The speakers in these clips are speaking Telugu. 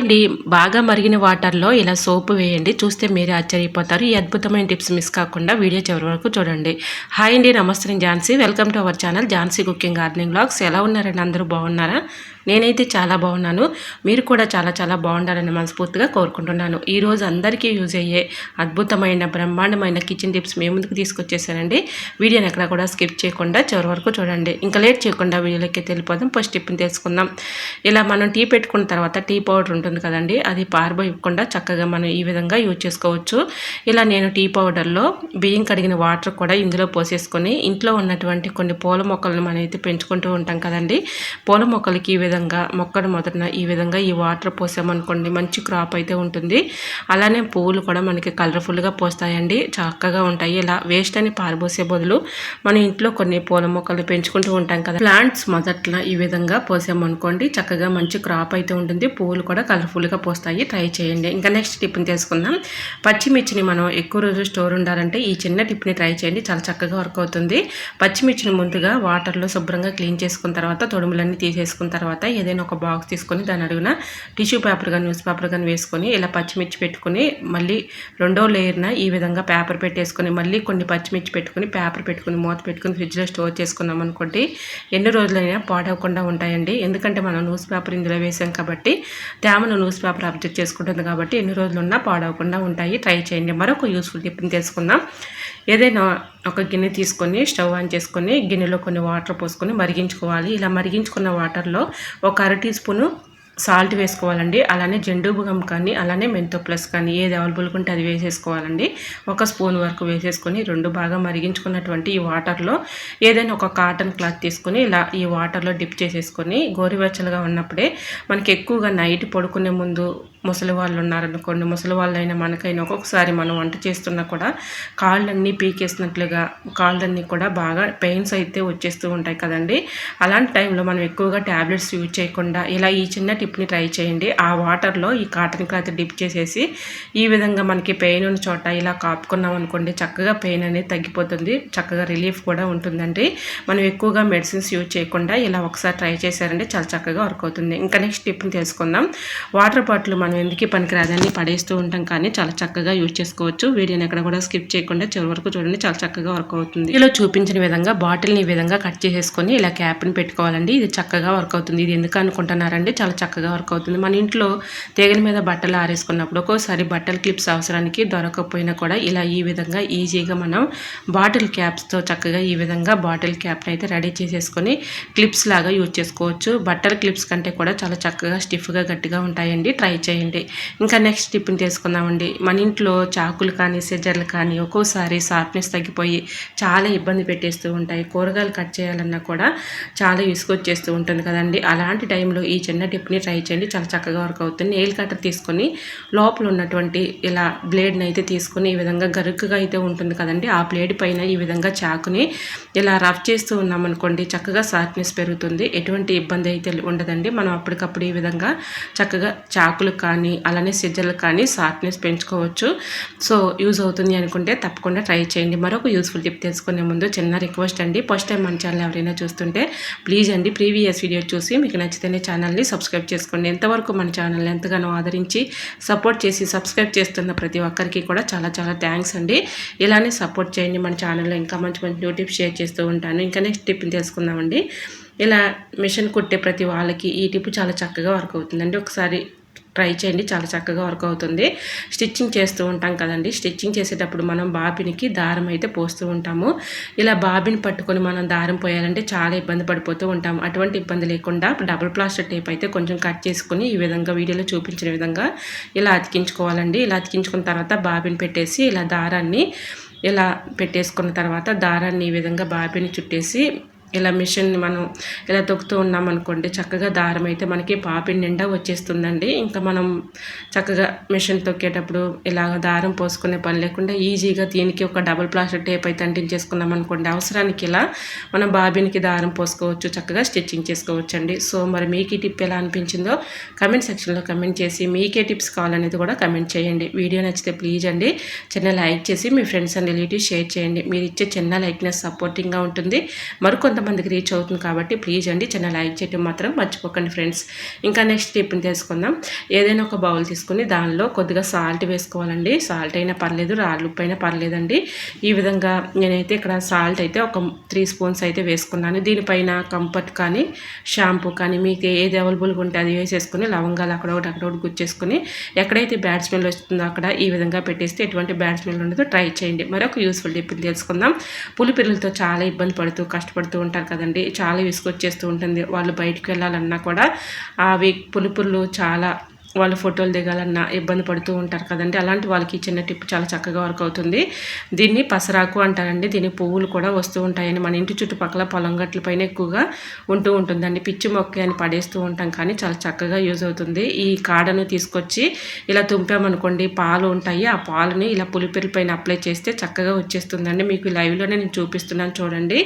అండి బాగా మరిగిన వాటర్లో ఇలా సోపు వేయండి. చూస్తే మీరే ఆశ్చర్యపోతారు. ఈ అద్భుతమైన టిప్స్ మిస్ కాకుండా వీడియో చివరి వరకు చూడండి. హాయ్ అండి నమస్తే నేను Jhansi. Welcome to our channel Jhansi cooking gardening blogs ఎలా ఉన్నారండి? అందరూ బాగున్నారా? నేనైతే చాలా బాగున్నాను. మీరు కూడా చాలా చాలా బాగుండాలని మనస్ఫూర్తిగా కోరుకుంటున్నాను. ఈరోజు అందరికీ యూజ్ అయ్యే అద్భుతమైన బ్రహ్మాండమైన కిచెన్ టిప్స్ మేము ముందుకు తీసుకొచ్చేసానండి. వీడియోని ఎక్కడ కూడా స్కిప్ చేయకుండా చివరి వరకు చూడండి. ఇంకా లేట్ చేయకుండా వీడియోలోకి వెళ్ళిపోదాం. ఫస్ట్ టిప్ని తెలుసుకుందాం. ఇలా మనం టీ పెట్టుకున్న తర్వాత టీ పౌడర్ ఉంటుంది కదండి అది పారబోయకుండా చక్కగా మనం ఈ విధంగా యూజ్ చేసుకోవచ్చు. ఇలా నేను టీ పౌడర్లో బియ్యం కడిగిన వాటర్ కూడా ఇందులో పోసేసుకొని ఇంట్లో ఉన్నటువంటి కొన్ని పూల మొక్కలను మనం అయితే పెంచుకుంటూ ఉంటాం కదండి. పూల మొక్కలకి ఈ విధంగా విధంగా మొక్కడు మొదటిన ఈ విధంగా ఈ వాటర్ పోసామనుకోండి మంచి క్రాప్ అయితే ఉంటుంది. అలానే పువ్వులు కూడా మనకి కలర్ఫుల్గా పోస్తాయండి. చక్కగా ఉంటాయి. ఇలా వేస్ట్ అని పారబోసే బదులు మన ఇంట్లో కొన్ని పూల మొక్కలు పెంచుకుంటూ ఉంటాం కదా. ప్లాంట్స్ మొదట్లో ఈ విధంగా పోసామనుకోండి చక్కగా మంచి క్రాప్ అయితే ఉంటుంది. పువ్వులు కూడా కలర్ఫుల్గా పోస్తాయి. ట్రై చేయండి. ఇంకా నెక్స్ట్ టిప్ని తెలుసుకుందాం పచ్చిమిర్చిని మనం ఎక్కువ రోజులు స్టోర్ ఉండాలంటే ఈ చిన్న టిప్ని ట్రై చేయండి. చాలా చక్కగా వర్క్ అవుతుంది. పచ్చిమిర్చిని ముందుగా వాటర్లో శుభ్రంగా క్లీన్ చేసుకున్న తర్వాత తొడుములన్నీ తీసేసుకున్న తర్వాత ఏదైనా ఒక బాక్స్ తీసుకొని దాని అడుగున టిష్యూ పేపర్ కానీ న్యూస్ పేపర్ కానీ వేసుకొని ఇలా పచ్చిమిర్చి పెట్టుకుని మళ్ళీ రెండో లేయర్న ఈ విధంగా పేపర్ పెట్టేసుకొని మళ్ళీ కొన్ని పచ్చిమిర్చి పెట్టుకుని పేపర్ పెట్టుకుని మూత పెట్టుకుని ఫ్రిడ్జ్లో స్టోర్ చేసుకున్నాం అనుకోండి ఎన్ని రోజులైనా పాడవకుండా ఉంటాయండి. ఎందుకంటే మనం న్యూస్ పేపర్ ఇందులో వేసాం కాబట్టి తేమను న్యూస్ పేపర్ అబ్జెక్ట్ చేసుకుంటుంది కాబట్టి ఎన్ని రోజులు ఉన్నా పాడవకుండా ఉంటాయి. ట్రై చేయండి. మరొక యూస్ఫుల్ టిప్ని తెలుసుకుందాం. ఏదైనా ఒక గిన్నె తీసుకొని స్టవ్ ఆన్ చేసుకొని గిన్నెలో కొన్ని వాటర్ పోసుకొని మరిగించుకోవాలి. ఇలా మరిగించుకున్న వాటర్లో ఒక అర టీ స్పూను సాల్ట్ వేసుకోవాలండి. అలానే జెండుబుగం కానీ అలానే మెంతో ప్లస్ కానీ ఏది అవైలబుల్గా ఉంటే అది వేసేసుకోవాలండి. ఒక స్పూన్ వరకు వేసేసుకొని రెండు బాగా మరిగించుకున్నటువంటి ఈ వాటర్లో ఏదైనా ఒక కాటన్ క్లాత్ తీసుకొని ఇలా ఈ వాటర్లో డిప్ చేసేసుకొని గోరువెచ్చలుగా ఉన్నప్పుడే మనకి ఎక్కువగా నైట్ పడుకునే ముందు ముసలి వాళ్ళు ఉన్నారనుకోండి ముసలి వాళ్ళైనా మనకైనా ఒక్కొక్కసారి మనం వంట చేస్తున్నా కూడా కాళ్ళన్నీ పీకేసినట్లుగా కాళ్ళన్నీ కూడా బాగా పెయిన్స్ అయితే వచ్చేస్తూ ఉంటాయి కదండి. అలాంటి టైంలో మనం ఎక్కువగా ట్యాబ్లెట్స్ యూజ్ చేయకుండా ఇలా ఈ చిన్న టిప్ని ట్రై చేయండి. ఆ వాటర్లో ఈ కాటన్ క్లాత్ డిప్ చేసేసి ఈ విధంగా మనకి పెయిన్ ఉన్న చోట ఇలా కాపుకున్నాం అనుకోండి చక్కగా పెయిన్ అనేది తగ్గిపోతుంది చక్కగా రిలీఫ్ కూడా ఉంటుందండి. మనం ఎక్కువగా మెడిసిన్స్ యూజ్ చేయకుండా ఇలా ఒకసారి ట్రై చేశారంటే చాలా చక్కగా వర్క్ అవుతుంది. ఇంకా నెక్స్ట్ టిప్ని తెలుసుకుందాం. వాటర్ బాటిల్ మనం ఎందుకు పనికిరాదని పడేస్తూ ఉంటాం కానీ చాలా చక్కగా యూజ్ చేసుకోవచ్చు. వీడియోని ఎక్కడ కూడా స్కిప్ చేయకుండా చివరి వరకు చూడండి. చాలా చక్కగా వర్క్ అవుతుంది. ఇలా చూపించిన విధంగా బాటిల్ని ఈ విధంగా కట్ చేసేసుకొని ఇలా క్యాప్ని పెట్టుకోవాలండి. ఇది చక్కగా వర్క్ అవుతుంది. ఇది ఎందుకు అనుకుంటున్నారండి? చాలా చక్కగా వర్క్ అవుతుంది. మన ఇంట్లో తీగల మీద బట్టలు ఆరేసుకున్నప్పుడు ఒక్కోసారి బట్టల క్లిప్స్ అవసరానికి దొరకకపోయినా కూడా ఇలా ఈ విధంగా ఈజీగా మనం బాటిల్ క్యాప్స్తో చక్కగా ఈ విధంగా బాటిల్ క్యాప్ని అయితే రెడీ చేసేసుకొని క్లిప్స్ లాగా యూజ్ చేసుకోవచ్చు. బట్టల క్లిప్స్ కంటే కూడా చాలా చక్కగా స్టిఫ్గా గట్టిగా ఉంటాయండి. ట్రై చేయండి. ఇంకా నెక్స్ట్ టిప్ని తీసుకుందామండి మన ఇంట్లో చాకులు కానీ సిజర్లు కానీ ఒక్కోసారి షార్ప్నెస్ తగ్గిపోయి చాలా ఇబ్బంది పెట్టేస్తూ ఉంటాయి. కూరగాయలు కట్ చేయాలన్నా కూడా చాలా విసుగొచ్చేస్తూ ఉంటుంది కదండి. అలాంటి టైంలో ఈ చిన్న టిప్ని ట్రై చేయండి. చాలా చక్కగా వర్క్ అవుతుంది. నెయిల్ కట్టర్ తీసుకొని లోపల ఉన్నటువంటి ఇలా బ్లేడ్ని అయితే తీసుకొని ఈ విధంగా గరుకుగా అయితే ఉంటుంది కదండి. ఆ బ్లేడ్ పైన ఈ విధంగా చాకుని ఇలా రఫ్ చేస్తూ ఉన్నామనుకోండి చక్కగా షార్ప్నెస్ పెరుగుతుంది. ఎటువంటి ఇబ్బంది అయితే ఉండదండి. మనం అప్పటికప్పుడు ఈ విధంగా చక్కగా చాకులు కానీ అలానే సిజ్జర్లు కానీ షార్ప్నెస్ పెంచుకోవచ్చు. సో యూజ్ అవుతుంది అనుకుంటే తప్పకుండా ట్రై చేయండి. మరొక యూస్ఫుల్ టిప్ తెలుసుకునే ముందు చిన్న రిక్వెస్ట్ అండి. ఫస్ట్ టైం మన ఛానల్ ఎవరైనా చూస్తుంటే ప్లీజ్ అండి ప్రీవియస్ వీడియో చూసి మీకు నచ్చితేనే ఛానల్ని సబ్స్క్రైబ్ చేసుకోండి. ఎంతవరకు మన ఛానల్ ఎంతగానో ఆదరించి సపోర్ట్ చేసి సబ్స్క్రైబ్ చేస్తున్న ప్రతి ఒక్కరికి కూడా చాలా చాలా థ్యాంక్స్ అండి. ఇలానే సపోర్ట్ చేయండి మన ఛానల్లో. ఇంకా మంచి మంచి న్యూ టిప్స్ షేర్ చేస్తూ ఉంటాను. ఇంకా నెక్స్ట్ టిప్ని తెలుసుకుందామండి. ఇలా మిషన్ కుట్టే ప్రతి వాళ్ళకి ఈ టిప్ చాలా చక్కగా వర్క్ అవుతుందండి. ఒకసారి ట్రై చేయండి. చాలా చక్కగా వర్క్ అవుతుంది. స్టిచ్చింగ్ చేస్తూ ఉంటాం కదండి. స్టిచ్చింగ్ చేసేటప్పుడు మనం బాబినికి దారం అయితే పోస్తూ ఉంటాము. ఇలా బాబిని పట్టుకొని మనం దారం పోయాలంటే చాలా ఇబ్బంది పడిపోతూ ఉంటాము అటువంటి ఇబ్బంది లేకుండా డబుల్ ప్లాస్టర్ టేప్ అయితే కొంచెం కట్ చేసుకుని ఈ విధంగా వీడియోలో చూపించిన విధంగా ఇలా అతికించుకోవాలండి. ఇలా అతికించుకున్న తర్వాత బాబిని పెట్టేసి ఇలా దారాన్ని ఇలా పెట్టేసుకున్న తర్వాత దారాన్ని ఈ విధంగా బాబిని చుట్టేసి ఇలా మిషన్ మనం ఇలా తొక్కుతూ ఉన్నామనుకోండి చక్కగా దారం అయితే మనకి పాపిడి నిండా వచ్చేస్తుందండి. ఇంకా మనం చక్కగా మిషన్ తొక్కేటప్పుడు ఇలాగ దారం పోసుకునే పని లేకుండా ఈజీగా దీనికి ఒక డబుల్ ప్లాస్టర్ టేప్ అయితే అంటించేసుకున్నాం అనుకోండి అవసరానికి ఇలా మనం బాబీనికి దారం పోసుకోవచ్చు చక్కగా స్టిచ్చింగ్ చేసుకోవచ్చు అండి సో మరి మీకు ఈ టిప్ ఎలా అనిపించిందో కమెంట్ సెక్షన్లో కమెంట్ చేసి మీకే టిప్స్ కావాలనేది కూడా కమెంట్ చేయండి. వీడియో నచ్చితే ప్లీజ్ అండి చిన్న లైక్ చేసి మీ ఫ్రెండ్స్ అండ్ రిలేటివ్స్ షేర్ చేయండి. మీరు ఇచ్చే చిన్న లైక్నెస్ సపోర్టింగ్గా ఉంటుంది. మరికొంత కొంతమందికి రీచ్ అవుతుంది కాబట్టి ప్లీజ్ అండి చిన్న లైక్ చేయడం మాత్రం మర్చిపోకండి ఫ్రెండ్స్ ఇంకా నెక్స్ట్ టిప్ని తెలుసుకుందాం. ఏదైనా ఒక బౌల్ తీసుకుని దానిలో కొద్దిగా సాల్ట్ వేసుకోవాలండి. సాల్ట్ అయినా పర్లేదు రాళ్ళు ఉప్పు అయినా పర్లేదండి. ఈ విధంగా నేనైతే ఇక్కడ సాల్ట్ అయితే ఒక త్రీ స్పూన్స్ అయితే వేసుకున్నాను. దీనిపైన కంఫర్ట్ కానీ షాంపూ కానీ మీకు ఏది అవైలబుల్గా ఉంటే అది వేసేసుకుని లవంగాలు అక్కడ ఒకటి అక్కడ ఒకటి గుచ్చేసుకుని ఎక్కడైతే బ్యాడ్ స్మెల్ వస్తుందో అక్కడ ఈ విధంగా పెట్టేస్తే ఎటువంటి బ్యాడ్ స్మెల్ ఉండదో. ట్రై చేయండి. మరొక యూస్ఫుల్ టిప్ని తెలుసుకుందాం. పులిపిల్లలతో చాలా ఇబ్బంది పడుతూ కష్టపడుతూ ఉంటారు కదండి. చాలా విసుకొచ్చేస్తూ ఉంటుంది. వాళ్ళు బయటికి వెళ్ళాలన్నా కూడా అవి పులుపులు చాలా వాళ్ళు ఫోటోలు దిగాలన్నా ఇబ్బంది పడుతూ ఉంటారు కదండి. అలాంటి వాళ్ళకి చిన్న టిప్ చాలా చక్కగా వర్క్ అవుతుంది. దీన్ని పసరాకు అంటారండి. దీని పువ్వులు కూడా వస్తూ ఉంటాయని మన ఇంటి చుట్టుపక్కల పొలం గట్ల పైన ఎక్కువగా ఉంటూ ఉంటుందండి. పిచ్చి మొక్క అని పడేస్తూ ఉంటాం కానీ చాలా చక్కగా యూజ్ అవుతుంది. ఈ కాడను తీసుకొచ్చి ఇలా తుంపామనుకోండి పాలు ఉంటాయి. ఆ పాలుని ఇలా పులిపిరి పైన అప్లై చేస్తే చక్కగా వచ్చేస్తుందండి. మీకు లైవ్లోనే నేను చూపిస్తున్నాను చూడండి.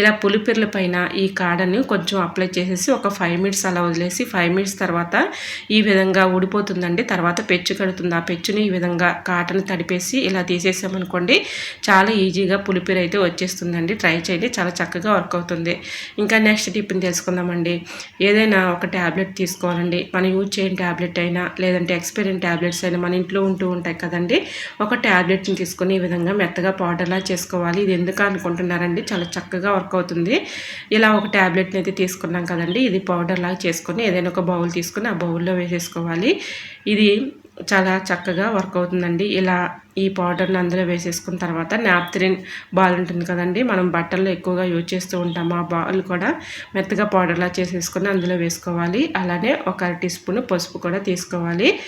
ఇలా పులిపిర్ల పైన ఈ కాడని కొంచెం అప్లై చేసేసి ఒక ఫైవ్ మినిట్స్ అలా వదిలేసి ఫైవ్ మినిట్స్ తర్వాత ఈ విధంగా ఊడిపోతుందండి. తర్వాత పెచ్చు కడుతుంది. ఆ పెచ్చుని ఈ విధంగా కాటన్ తడిపేసి ఇలా తీసేసామనుకోండి చాలా ఈజీగా పులిపిరి అయితే వచ్చేస్తుందండి. ట్రై చేయండి. చాలా చక్కగా వర్క్ అవుతుంది. ఇంకా నెక్స్ట్ టిప్ని తెలుసుకుందామండి. ఏదైనా ఒక ట్యాబ్లెట్ తీసుకోవాలండి. మనం యూజ్ చేయని ట్యాబ్లెట్ అయినా లేదంటే ఎక్స్పీరియన్ ట్యాబ్లెట్స్ అయినా మన ఇంట్లో ఉంటూ ఉంటాయి కదండి. ఒక ట్యాబ్లెట్ని తీసుకుని ఈ విధంగా మెత్తగా పౌడర్లా చేసుకోవాలి. ఇది ఎందుకు అనుకుంటున్నారండి? చాలా చక్కగా వర్క్ అవుతుంది. ఇలా ఒక ట్యాబ్లెట్ని అయితే తీసుకున్నాం కదండి. ఇది పౌడర్ లాగా చేసుకొని ఏదైనా ఒక బౌల్ తీసుకొని ఆ బౌల్లో వేసేసుకోవాలి. ఇది చాలా చక్కగా వర్క్ అవుతుందండి. ఇలా ఈ పౌడర్ని అందులో వేసేసుకున్న తర్వాత నాప్థరిన్ బాల్ ఉంటుంది కదండి. మనం బట్టల్లో ఎక్కువగా యూజ్ చేస్తూ ఉంటాం. ఆ బాల్ కూడా మెత్తగా పౌడర్లా చేసేసుకొని అందులో వేసుకోవాలి. అలానే ఒక టీ స్పూన్ పసుపు కూడా తీసుకోవాలి.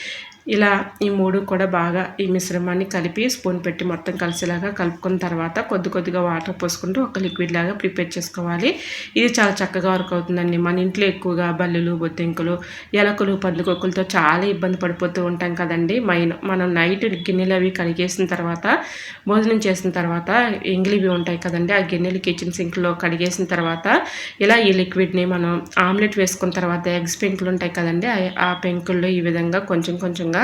ఇలా ఈ మూడు కూడా బాగా ఈ మిశ్రమాన్ని కలిపి స్పూన్ పెట్టి మొత్తం కలిసేలాగా కలుపుకున్న తర్వాత కొద్ది కొద్దిగా వాటర్ పోసుకుంటూ ఒక లిక్విడ్ లాగా ప్రిపేర్ చేసుకోవాలి. ఇది చాలా చక్కగా వర్క్ అవుతుందండి. మన ఇంట్లో ఎక్కువగా బల్లులు బొద్దింకులు ఎలకలు పందుకొక్కులతో చాలా ఇబ్బంది పడిపోతూ ఉంటాం కదండి. మైన మనం నైట్ గిన్నెలు అవి కడిగేసిన తర్వాత భోజనం చేసిన తర్వాత ఎంగిలివి ఉంటాయి కదండి. ఆ గిన్నెలు కిచెన్ సింక్లో కడిగేసిన తర్వాత ఇలా ఈ లిక్విడ్ని మనం ఆమ్లెట్ వేసుకున్న తర్వాత ఎగ్స్ పెంకులు ఉంటాయి కదండి. ఆ పెంకుల్లో ఈ విధంగా కొంచెం కొంచెంగా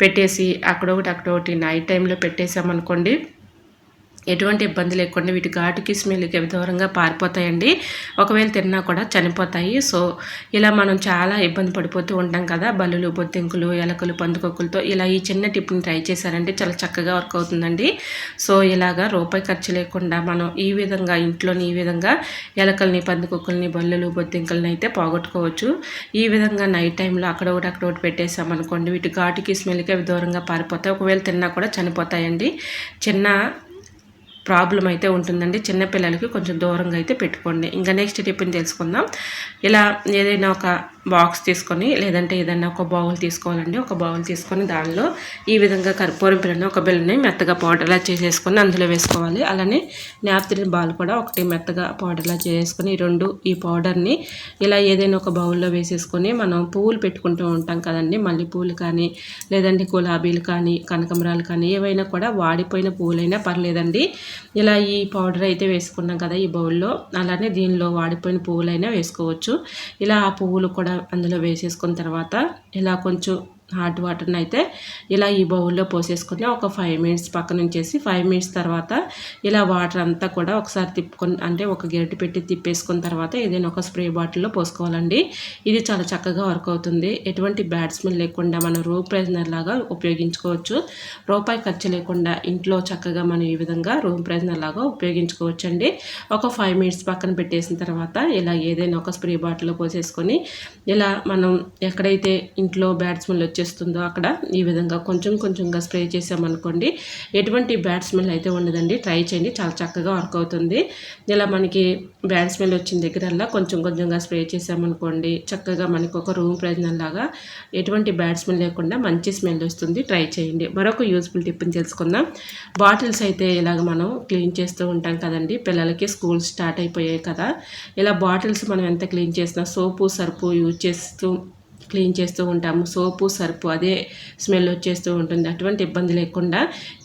పెట్టేసి అక్కడొకటి అక్కడొకటి నైట్ టైంలో పెట్టేసామనుకోండి ఎటువంటి ఇబ్బంది లేకుండా వీటి ఘాటుకి స్మెల్కి దూరంగా పారిపోతాయండి. ఒకవేళ తిన్నా కూడా చనిపోతాయి. సో ఇలా మనం చాలా ఇబ్బంది పడిపోతూ ఉంటాం కదా. బల్లులు బొద్దింకులు ఎలకలు పందుకొక్కులతో ఇలా ఈ చిన్న టిప్ని ట్రై చేశారంటే చాలా చక్కగా వర్క్ అవుతుందండి. సో ఇలాగా రూపాయి ఖర్చు లేకుండా మనం ఈ విధంగా ఇంట్లోని ఈ విధంగా ఎలకల్ని పందుకొక్కుల్ని బల్లులు బొద్దింకల్ని అయితే పోగొట్టుకోవచ్చు. ఈ విధంగా నైట్ టైంలో అక్కడ ఒకటి అక్కడ ఒకటి పెట్టేసామనుకోండి వీటి ఘాటుకి స్మెల్కి అవి దూరంగా పారిపోతాయి. ఒకవేళ తిన్నా కూడా చనిపోతాయండి. చిన్న ప్రాబ్లం అయితే ఉంటుందండి. చిన్నపిల్లలకి కొంచెం దూరంగా అయితే పెట్టుకోండి. ఇంకా నెక్స్ట్ టిప్ని తెలుసుకుందాం. ఇలా ఏదైనా ఒక బాక్స్ తీసుకొని లేదంటే ఏదైనా ఒక బౌల్ తీసుకోవాలండి. ఒక బౌల్ తీసుకొని దానిలో ఈ విధంగా కర్పూరం పిల్లని ఒక బిల్లని మెత్తగా పౌడర్లా చేసేసుకొని అందులో వేసుకోవాలి. అలానే నాప్తిన్ బాల్ కూడా ఒకటి మెత్తగా పౌడర్లా చేసుకొని రెండు ఈ పౌడర్ని ఇలా ఏదైనా ఒక బౌల్లో వేసేసుకొని మనం పువ్వులు పెట్టుకుంటూ ఉంటాం కదండి. మళ్ళీ కానీ లేదంటే గులాబీలు కానీ కనకమరాలు కానీ ఏవైనా కూడా వాడిపోయిన పువ్వులైనా పర్లేదండి. ఇలా ఈ పౌడర్ అయితే వేసుకున్నాం కదా ఈ బౌల్లో. అలానే దీనిలో వాడిపోయిన పువ్వులైనా వేసుకోవచ్చు. ఇలా ఆ పువ్వులు కూడా అందులో వేసేసుకున్న తర్వాత ఇలా కొంచెం హాట్ వాటర్ని అయితే ఇలా ఈ బౌల్లో పోసేసుకుని ఒక ఫైవ్ మినిట్స్ పక్కన ఉంచేసి ఫైవ్ మినిట్స్ తర్వాత ఇలా వాటర్ అంతా కూడా ఒకసారి తిప్పుకొని అంటే ఒక గెరటి పెట్టి తిప్పేసుకున్న తర్వాత ఏదైనా ఒక స్ప్రే బాటిల్లో పోసుకోవాలండి. ఇది చాలా చక్కగా వర్క్ అవుతుంది. ఎటువంటి బ్యాడ్ స్మెల్ లేకుండా మనం రూమ్ ప్రెజనర్ లాగా ఉపయోగించుకోవచ్చు. రూపాయి ఖర్చు లేకుండా ఇంట్లో చక్కగా మనం ఈ విధంగా రూమ్ ప్రెజనర్ లాగా ఉపయోగించుకోవచ్చు అండి ఒక ఫైవ్ మినిట్స్ పక్కన పెట్టేసిన తర్వాత ఇలా ఏదైనా ఒక స్ప్రే బాటిల్లో పోసేసుకొని ఇలా మనం ఎక్కడైతే ఇంట్లో బ్యాడ్ స్మెల్ వచ్చి వచ్చేస్తుందో అక్కడ ఈ విధంగా కొంచెం కొంచెంగా స్ప్రే చేసామనుకోండి ఎటువంటి బ్యాడ్ స్మెల్ అయితే ఉండదండి. ట్రై చేయండి చాలా చక్కగా వర్క్ అవుతుంది. ఇలా మనకి బ్యాడ్ స్మెల్ వచ్చిన దగ్గరల్లా కొంచెం కొంచెంగా స్ప్రే చేసామనుకోండి చక్కగా మనకు ఒక రూమ్ ప్రయోజనం లాగా ఎటువంటి బ్యాడ్ స్మెల్ లేకుండా మంచి స్మెల్ వస్తుంది. ట్రై చేయండి. మరొక యూస్ఫుల్ టిప్ని తెలుసుకుందాం. బాటిల్స్ అయితే ఇలాగ మనం క్లీన్ చేస్తూ ఉంటాం కదండి. పిల్లలకి స్కూల్ స్టార్ట్ అయిపోయాయి కదా. ఇలా బాటిల్స్ మనం ఎంత క్లీన్ చేసినా సోపు సర్పు యూజ్ చేస్తూ క్లీన్ చేస్తూ ఉంటాము. సోపు సర్పు అదే స్మెల్ వచ్చేస్తూ ఉంటుంది. అటువంటి ఇబ్బంది లేకుండా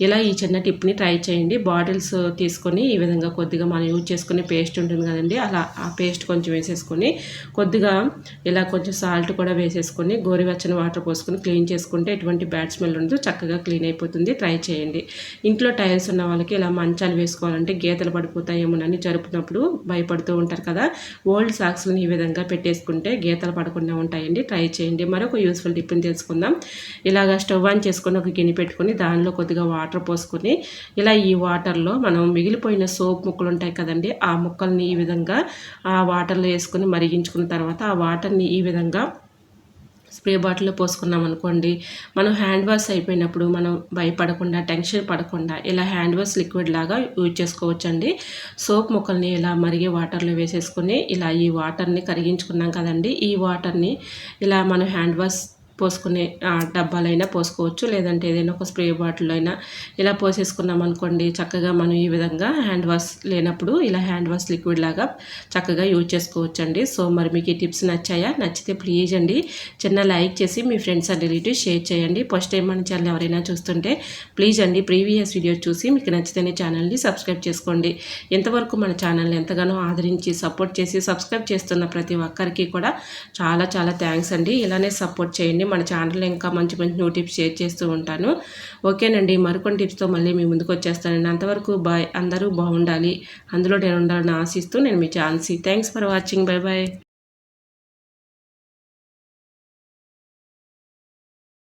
ఇలా ఈ చిన్న టిప్ని ట్రై చేయండి. బాటిల్స్ తీసుకొని ఈ విధంగా కొద్దిగా మనం యూజ్ చేసుకునే పేస్ట్ ఉంటుంది కదండి. అలా ఆ పేస్ట్ కొంచెం వేసేసుకొని కొద్దిగా ఇలా కొంచెం సాల్ట్ కూడా వేసేసుకొని గోరువెచ్చని వాటర్ పోసుకొని క్లీన్ చేసుకుంటే ఎటువంటి బ్యాడ్ స్మెల్ ఉండదు. చక్కగా క్లీన్ అయిపోతుంది. ట్రై చేయండి. ఇంట్లో టైల్స్ ఉన్న వాళ్ళకి ఇలా మంచాలు వేసుకోవాలంటే గీతలు పడిపోతాయేమోనని జరుపుతున్నప్పుడు భయపడుతూ ఉంటారు కదా. ఓల్డ్ సాక్స్ని ఈ విధంగా పెట్టేసుకుంటే గీతలు పడకుండా ఉంటాయండి. ట్రై చేయండి. మరొక యూస్ఫుల్ టిప్ని తెలుసుకుందాం. ఇలాగ స్టవ్ ఆన్ చేసుకొని ఒక గిన్నె పెట్టుకొని దానిలో కొద్దిగా వాటర్ పోసుకొని ఇలా ఈ వాటర్లో మనం మిగిలిపోయిన సోప్ ముక్కలు ఉంటాయి కదండి ఆ ముక్కల్ని ఈ విధంగా ఆ వాటర్లో వేసుకొని మరిగించుకున్న తర్వాత ఆ వాటర్ని ఈ విధంగా స్ప్రే బాటిల్లో పోసుకున్నాం అనుకోండి మనం హ్యాండ్ వాష్ అయిపోయినప్పుడు మనం భయపడకుండా టెన్షన్ పడకుండా ఇలా హ్యాండ్ వాష్ లిక్విడ్ లాగా యూజ్ చేసుకోవచ్చండి. సోప్ ముక్కల్ని ఇలా మరిగే వాటర్లో వేసేసుకొని ఇలా ఈ వాటర్ని కరిగించుకున్నాం కదండి ఈ వాటర్ని ఇలా మనం హ్యాండ్ వాష్ పోసుకునే డబ్బాలైనా పోసుకోవచ్చు. లేదంటే ఏదైనా ఒక స్ప్రే బాటిల్ అయినా ఇలా పోసేసుకున్నాం అనుకోండి చక్కగా మనం ఈ విధంగా హ్యాండ్ వాష్ లేనప్పుడు ఇలా హ్యాండ్ వాష్ లిక్విడ్ లాగా చక్కగా యూజ్ చేసుకోవచ్చు అండి సో మరి మీకు ఈ టిప్స్ నచ్చాయా? నచ్చితే ప్లీజ్ అండి చిన్న లైక్ చేసి మీ ఫ్రెండ్స్ అండ్ రిలేటివ్స్ షేర్ చేయండి. ఫస్ట్ టైం మన ఛానల్ ఎవరైనా చూస్తుంటే ప్లీజ్ అండి ప్రీవియస్ వీడియోస్ చూసి మీకు నచ్చితేనే ఛానల్ని సబ్స్క్రైబ్ చేసుకోండి. ఎంతవరకు మన ఛానల్ని ఎంతగానో ఆదరించి సపోర్ట్ చేసి సబ్స్క్రైబ్ చేస్తున్న ప్రతి ఒక్కరికి కూడా చాలా చాలా థ్యాంక్స్ అండి. ఇలానే సపోర్ట్ చేయండి. మన ఛానల్లో ఇంకా మంచి మంచి న్యూ టిప్స్ షేర్ చేస్తూ ఉంటాను. ఓకేనండి మరికొన్ని టిప్స్తో మళ్ళీ మీ ముందుకు వచ్చేస్తానండి. అంతవరకు బాయ్ అందరూ బాగుండాలి. అందులో నేను ఉండాలని ఆశిస్తూ నేను మీ Jhansi thanks for watching bye bye